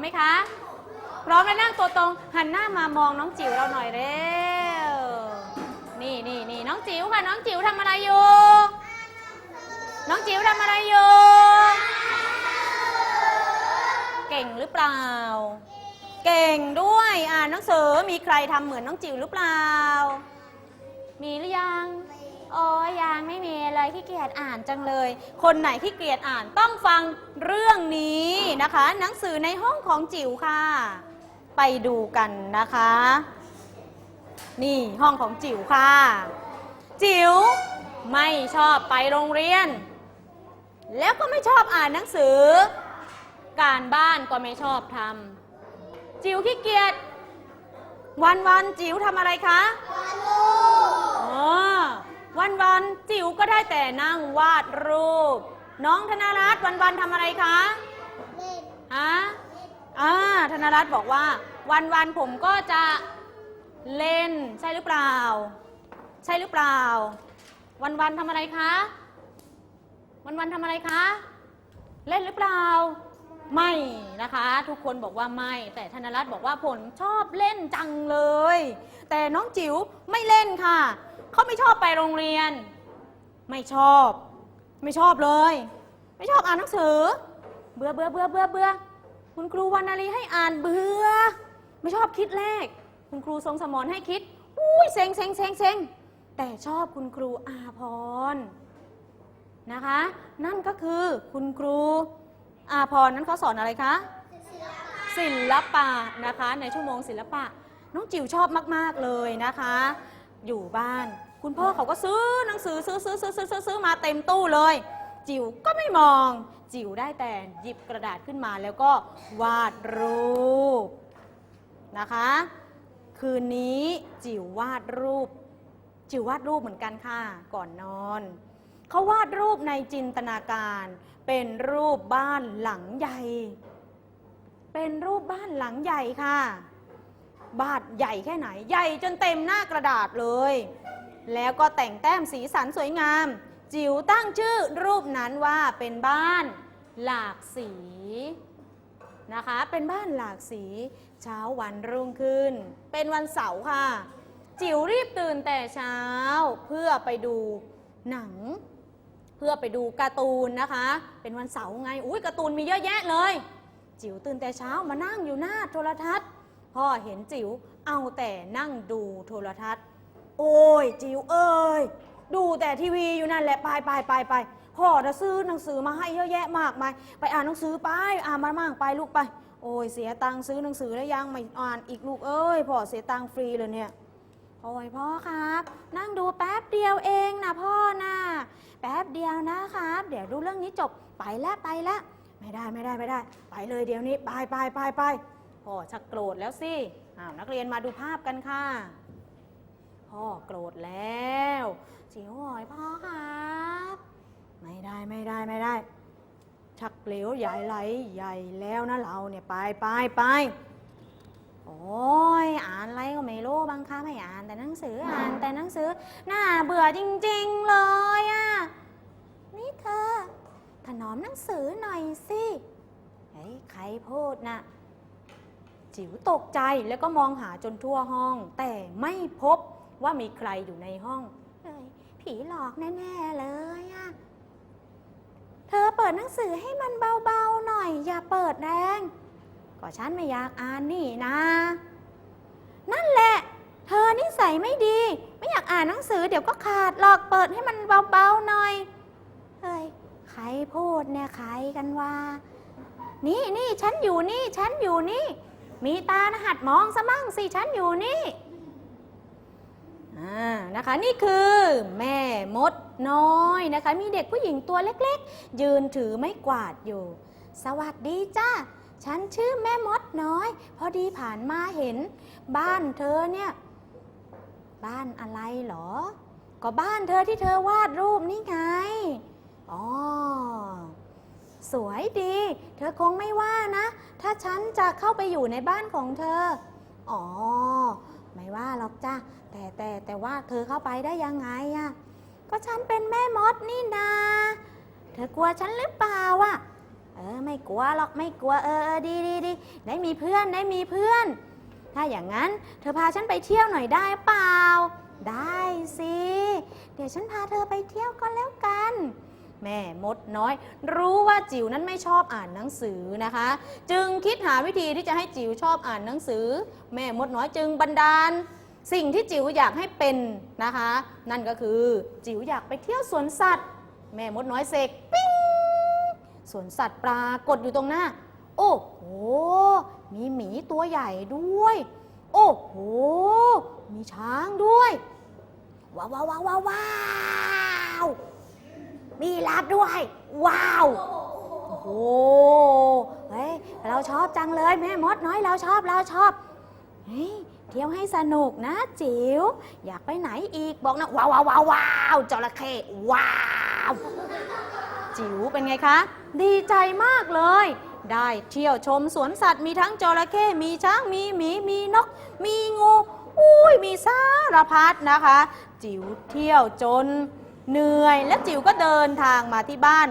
ไหมคะ พร้อมแล้วนั่งตัวตรง หันหน้ามามองน้องจิ๋วเราหน่อยเร็ว นี่นี่นี่น้องจิ๋วค่ะ น้องจิ๋วทำอะไรอยู่ น้องจิ๋วทำอะไรอยู่ เก่งหรือเปล่า เก่งด้วยอ่านหนังสือมีใครทำเหมือนน้องจิ๋วหรือเปล่า มีหรือยัง โอ้ยยังไม่มีเลยขี้เกียจอ่านจังเลย คนไหนขี้เกียจอ่านต้องฟังเรื่องนี้นะคะ หนังสือในห้องของจิ๋วค่ะ ไปดูกันนะคะ นี่ห้องของจิ๋วค่ะ จิ๋วไม่ชอบไปโรงเรียน แล้วก็ไม่ชอบอ่านหนังสือ การบ้านก็ไม่ชอบทำจิ๋วขี้เกียจวันวันๆจิ๋วทำอะไรคะอ๋อ วันวันๆจิ๋วก็ได้แต่นั่งวาดรูป น้องธนรัตน์วันวันๆทำอะไรคะฮะอ่าธนรัตน์บอกว่า วันวันๆผมก็จะเล่นใช่หรือเปล่า ใช่หรือเปล่า วันวันๆทำอะไรคะ วันวันๆทำอะไรคะ เล่นหรือเปล่า ไม่นะคะ ทุกคนบอกว่าไม่ แต่ธนรัตน์บอกว่าผมชอบเล่นจังเลย แต่น้องจิ๋วไม่เล่นค่ะ เขาไม่ชอบไปโรงเรียน ไม่ชอบ ไม่ชอบเลย ไม่ชอบอ่านหนังสือ เบื่อเบื่อเบื่อเบื่อเบื่อคุณครูวรรณาลีให้อ่านเบื่อ ไม่ชอบคิดเลข คุณครูทรงสมรให้คิด อุ้ยเซ็งเซ็งเซ็งเซ็งแต่ชอบคุณครูอาพรนะคะ นั่นก็คือคุณครูอาพรนั้นเขาสอนอะไรคะศิลปะนะคะ ในชั่วโมงศิลปะ น้องจิ๋วชอบมาก ๆ เลยนะคะ อยู่บ้าน คุณพ่อเขาก็ซื้อหนังสือซื้อซื้อซื้อซื้อซื้อซื้อมาเต็มตู้เลย จิ๋วก็ไม่มอง จิ๋วได้แต่หยิบกระดาษขึ้นมาแล้วก็วาดรูปนะคะ คืนนี้จิ๋ววาดรูป จิ๋ววาดรูปเหมือนกันค่ะ ก่อนนอนเขาวาดรูปในจินตนาการ เป็นรูปบ้านหลังใหญ่ เป็นรูปบ้านหลังใหญ่ค่ะ บ้านใหญ่แค่ไหน ใหญ่จนเต็มหน้ากระดาษเลย แล้วก็แต่งแต้มสีสันสวยงาม จิ๋วตั้งชื่อรูปนั้นว่าเป็นบ้านหลากสีนะคะ เป็นบ้านหลากสีเช้าวันรุ่งขึ้น เป็นวันเสาร์ค่ะ จิ๋วรีบตื่นแต่เช้าเพื่อไปดูหนัง เพื่อไปดูการ์ตูนนะคะ เป็นวันเสาร์ไงอุ้ยการ์ตูนมีเยอะแยะเลย จิ๋วตื่นแต่เช้ามานั่งอยู่หน้าโทรทัศน์ พ่อเห็นจิ๋วเอาแต่นั่งดูโทรทัศน์ โอ้ยจิ๋วเอ้ยดูแต่ทีวีอยู่นั่นแหละไปไปไปไปพ่อจะซื้อหนังสือมาให้เยอะแยะมากมายไปอ่านหนังสือไปอ่านมามั่งไปลูกไป โอ้ยเสียตังค์ซื้อหนังสือแล้วยังไม่อ่านอีกลูกเอ้ยพ่อเสียตังค์ฟรีเลยเนี่ยโอ้ยพ่อครับ นั่งดูแป๊บเดียวเองนะพ่อนะแป๊บเดียวนะครับ เดี๋ยวดูเรื่องนี้จบไปแล้วไปแล้วไม่ได้ไม่ได้ไม่ได้ ไปเลยเดี๋ยวนี้ไปไปไปไป พ่อชักโกรธแล้วสิอ้าวนักเรียนมาดูภาพกันค่ะ พ่อโกรธแล้วจิ๋วหอยพ่อครับไม่ได้ไม่ได้ไม่ได้ ชักเหลวใหญ่ไหลใหญ่แล้วนะเราเนี่ยไปไปไปโอ้ยอ่านอะไรก็ไม่รู้บางครั้งไม่อ่านแต่หนังสืออ่านแต่หนังสือน่าเบื่อจริง ๆเลยอะ่ะนี่เธอถนอมหนังสือหน่อยสิเฮ้ยใครพูดนะ จิ๋วตกใจแล้วก็มองหาจนทั่วห้อง แต่ไม่พบว่ามีใครอยู่ในห้องเฮ้ยผีหลอกแน่ๆเลยอะเธอเปิดหนังสือให้มันเบาๆหน่อย อย่าเปิดแรงก็ฉันไม่อยากอ่านนี่นะ นั่นแหละ เธอนิสัยไม่ดี ไม่อยากอ่านหนังสือเดี๋ยวก็ขาดหรอกเปิดให้มันเบาๆหน่อยเฮ้ยใครพูดเนี่ยใครกันว่า นี่นี่ฉันอยู่นี่ ฉันอยู่นี่ มีตานะหัดมองซะมั่งสิฉันอยู่นี่นะคะนี่คือแม่มดน้อยนะคะ มีเด็กผู้หญิงตัวเล็กๆ ยืนถือไม้กวาดอยู่ สวัสดีจ้าฉันชื่อแม่มดน้อย พอดีผ่านมาเห็น บ้านเธอเนี่ย บ้านอะไรเหรอ ก็บ้านเธอที่เธอวาดรูปนี่ไงอ๋อ สวยดี เธอคงไม่ว่านะ ถ้าฉันจะเข้าไปอยู่ในบ้านของเธอ อ๋อ ไม่ว่าหรอกจ้าแต่แต่แต่ว่าเธอเข้าไปได้ยังไงอะก็ฉันเป็นแม่มดนี่นา เธอกลัวฉันหรือเปล่าอะเออ ไม่กลัวหรอก ไม่กลัว เออเออดีดีดีได้มีเพื่อน ได้มีเพื่อน ถ้าอย่างนั้น เธอพาฉันไปเที่ยวหน่อยได้เปล่า ได้สิ เดี๋ยวฉันพาเธอไปเที่ยวก็แล้วกัน แม่มดน้อย รู้ว่าจิ๋วนั้นไม่ชอบอ่านหนังสือนะคะ จึงคิดหาวิธีที่จะให้จิ๋วชอบอ่านหนังสือ แม่มดน้อยจึงบันดาล สิ่งที่จิ๋วอยากให้เป็นนะคะ นั่นก็คือจิ๋วอยากไปเที่ยวสวนสัตว์ แม่มดน้อยเสกปิ้งสวนสัตว์ปรากฏอยู่ตรงหน้า โอ้โหมีหมีตัวใหญ่ด้วย โอ้โหมีช้างด้วย ว้าวว้าวว้าวว้าวว้าว มีลาบด้วย ว้าว โอ้โหเฮ้ยเราชอบจังเลยแม่มดน้อยเราชอบเราชอบเฮ้ยเที่ยวให้สนุกนะจิ๋วอยากไปไหนอีกบอกนะว้าวว้าวว้าวว้าวจระเข้ว้าว จิ๋วเป็นไงคะ ดีใจมากเลย ได้เที่ยวชมสวนสัตว์มีทั้งจระเข้มีช้างมีหมีมีนก มีงูอุ้ยมีสารพัดนะคะ จิ๋วเที่ยวจน เหนื่อยและจิ๋วก็เดินทางมาที่บ้าน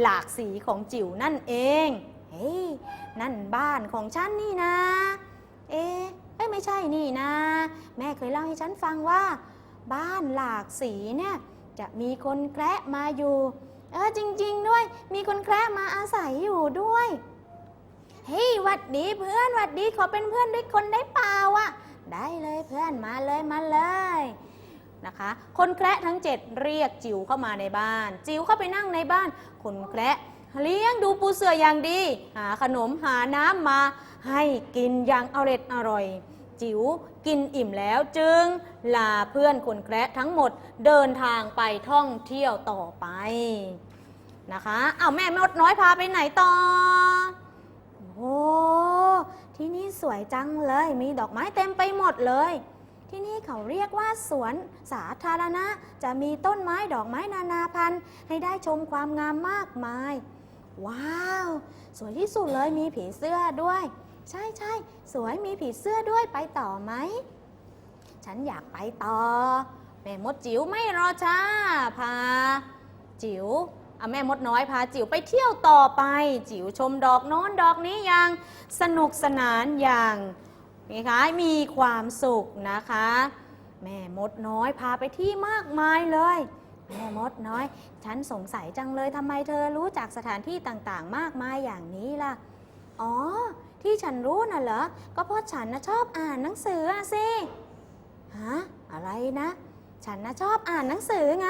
หลากสีของจิ๋วนั่นเอง เฮ้ยนั่นบ้านของฉันนี่นะ เอ๊ะเอ้ยไม่ใช่นี่นะ แม่เคยเล่าให้ฉันฟังว่า บ้านหลากสีเนี่ยจะมีคนแคระมาอยู่ เออจริง ๆ ด้วย มีคนแคระมาอาศัยอยู่ด้วยเฮ้ยหวัดดีเพื่อนหวัดดีขอเป็นเพื่อนด้วยคนได้เปล่าอะได้เลยเพื่อนมาเลยมาเลย นะคะ คนแคระทั้งเจ็ดเรียกจิ๋วเข้ามาในบ้าน จิ๋วเข้าไปนั่งในบ้าน คนแคระเลี้ยงดูปูเสืออย่างดี หาขนมหาน้ำมา ให้กินอย่างอร่อยอร่อย จิ๋วกินอิ่มแล้วจึงลาเพื่อนคนแคระทั้งหมดเดินทางไปท่องเที่ยวต่อไปนะคะเอาแม่มดน้อยพาไปไหนต่อ โอ้ที่นี่สวยจังเลย มีดอกไม้เต็มไปหมดเลย ที่นี่เขาเรียกว่าสวนสาธารณะ จะมีต้นไม้ดอกไม้นานาพันธุ์ ให้ได้ชมความงามมากมาย ว้าว สวยที่สุดเลยมีผีเสื้อด้วย ใช่ใช่สวยมีผีเสื้อด้วยไปต่อไหม ฉันอยากไปต่อ แม่มดจิ๋วไม่รอช้าพา จิ๋วเอาแม่มดน้อยพาจิ๋วไปเที่ยวต่อไป จิ๋วชมดอกโน้นดอกนี้อย่างสนุกสนานอย่าง นี่คะมีความสุขนะคะ แม่มดน้อยพาไปที่มากมายเลย แม่มดน้อย ฉันสงสัยจังเลยทำไมเธอรู้จักสถานที่ต่างๆ มากมายอย่างนี้ล่ะ อ๋อ ที่ฉันรู้น่ะเหรอ ก็เพราะฉันนะชอบอ่านหนังสืออะสิ ฮะ อะไรนะ ฉันนะชอบอ่านหนังสือไง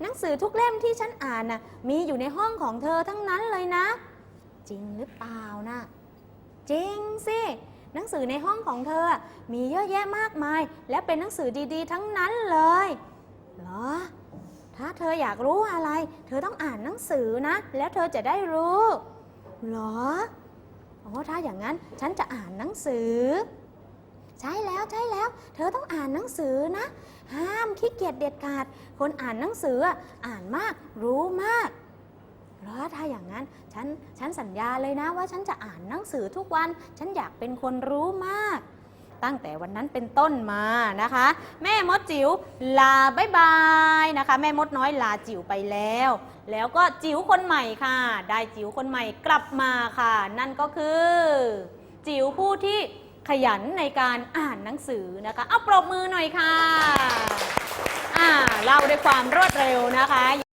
หนังสือทุกเล่มที่ฉันอ่านน่ะ มีอยู่ในห้องของเธอทั้งนั้นเลยนะ จริงหรือเปล่านะ จริงสิ หนังสือในห้องของเธอ มีเยอะแยะมากมาย และเป็นหนังสือดีๆ ทั้งนั้นเลย เหรอ ถ้าเธออยากรู้อะไร เธอต้องอ่านหนังสือนะ แล้วเธอจะได้รู้ เหรอ โอ๋อถ้าอย่างนั้นฉันจะอ่านหนังสือ ใช่แล้วใช่แล้ว เธอต้องอ่านหนังสือนะ ห้ามขี้เกียจเด็ดขาด คนอ่านหนังสืออ่านมากรู้มาก เพราะถ้าอย่างนั้นฉันฉันสัญญาเลยนะว่าฉันจะอ่านหนังสือทุกวัน ฉันอยากเป็นคนรู้มาก ตั้งแต่วันนั้นเป็นต้นมานะคะ แม่มดจิ๋วลาบายบายนะคะ แม่มดน้อยลาจิ๋วไปแล้ว แล้วก็จิ๋วคนใหม่ค่ะ ได้จิ๋วคนใหม่กลับมาค่ะ นั่นก็คือ จิ๋วผู้ที่ขยันในการอ่านหนังสือนะคะ เอาปรบมือหน่อยค่ะ อ่าเล่าด้วยความรวดเร็วนะคะ